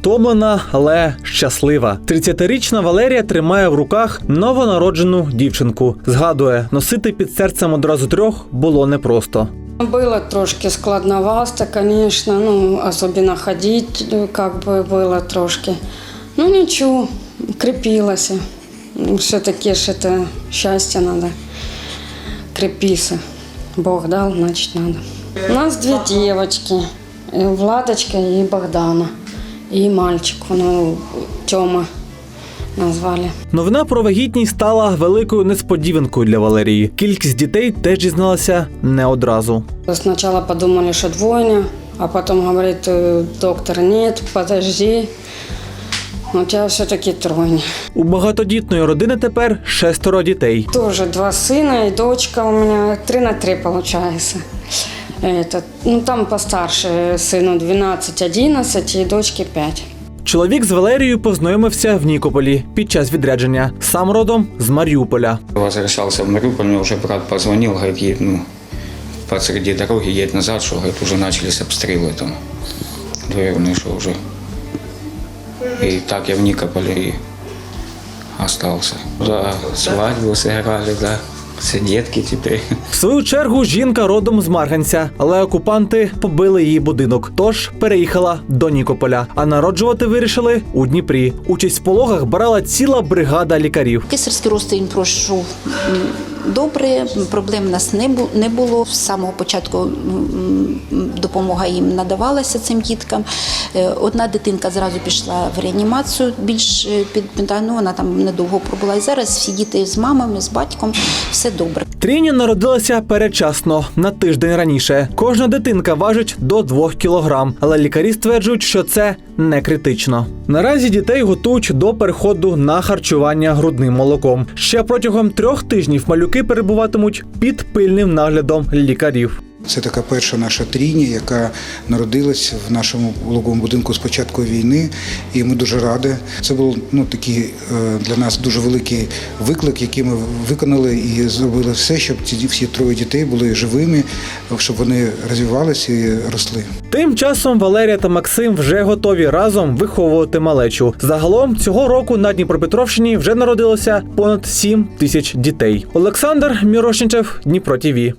Втомлена, але щаслива. 30-річна Валерія тримає в руках новонароджену дівчинку. Згадує, носити під серцем одразу трьох було непросто. Было трошки складновато, конечно, ну, особенно ходить, э, как бы было трошки. Ну, ничего, крепилась. Все-таки ж это счастье надо крепиться. Бог дал, значит, надо. У нас две девочки, э, Владочка и Богдана. И мальчик, ну, Тёма назвали. Новина про вагітність стала великою несподіванкою для Валерії. Кількість дітей теж дізналася не одразу. Сначала подумали, что двойня, а потом говорит э, доктор, нет, подожди, у тебя все-таки тройня. У багатодітної родини тепер шестеро дітей. Тоже два сына и дочка у меня, три на три получается. Это, ну там постарше сыну 12-11 и дочке 5. Чоловік з Валерією познайомився в Нікополі під час відрядження. Сам родом з Маріуполя. Возвращался в Мариуполь, мне уже брат позвонил, говорит, едет, ну, посреди дороги едет назад, что, говорит, уже начались обстрелы там, двоюродные, что уже. И так я в Никополе и остался. Да, свадьбу сыграли, да, все детки теперь. В свою чергу жінка родом з Марганця, але окупанти побили її будинок. Тож переїхала до Нікополя. А народжувати вирішили у Дніпрі. Участь в пологах брала ціла бригада лікарів. Кесарський розтин пройшов добре, проблем в нас не бу- не було. З самого початку допомога їм надавалася цим діткам. Е, Одна дитинка зразу пішла в реанімацію, більш е, під ну, вона там недовго пробула. І зараз всі діти з мамами, з батьком, все добре. Тріні народилася передчасно на тиждень раніше. Кожна дитинка важить до 2 кілограм, але лікарі стверджують, що це не критично. Наразі дітей готують до переходу на харчування грудним молоком. Ще протягом трьох тижнів малюки перебуватимуть під пильним наглядом лікарів. Це така перша наша трійня, яка народилась в нашому логовому будинку з початку війни, і ми дуже раді. Це був ну такий е, для нас дуже великий виклик, який ми виконали і зробили все, щоб ці всі троє дітей були живими, щоб вони розвивалися і росли. Тим часом Валерія та Максим вже готові разом виховувати малечу. Загалом цього року на Дніпропетровщині вже народилося понад 7 тисяч дітей. Олександр Мірошничев, Дніпро ТІВІ.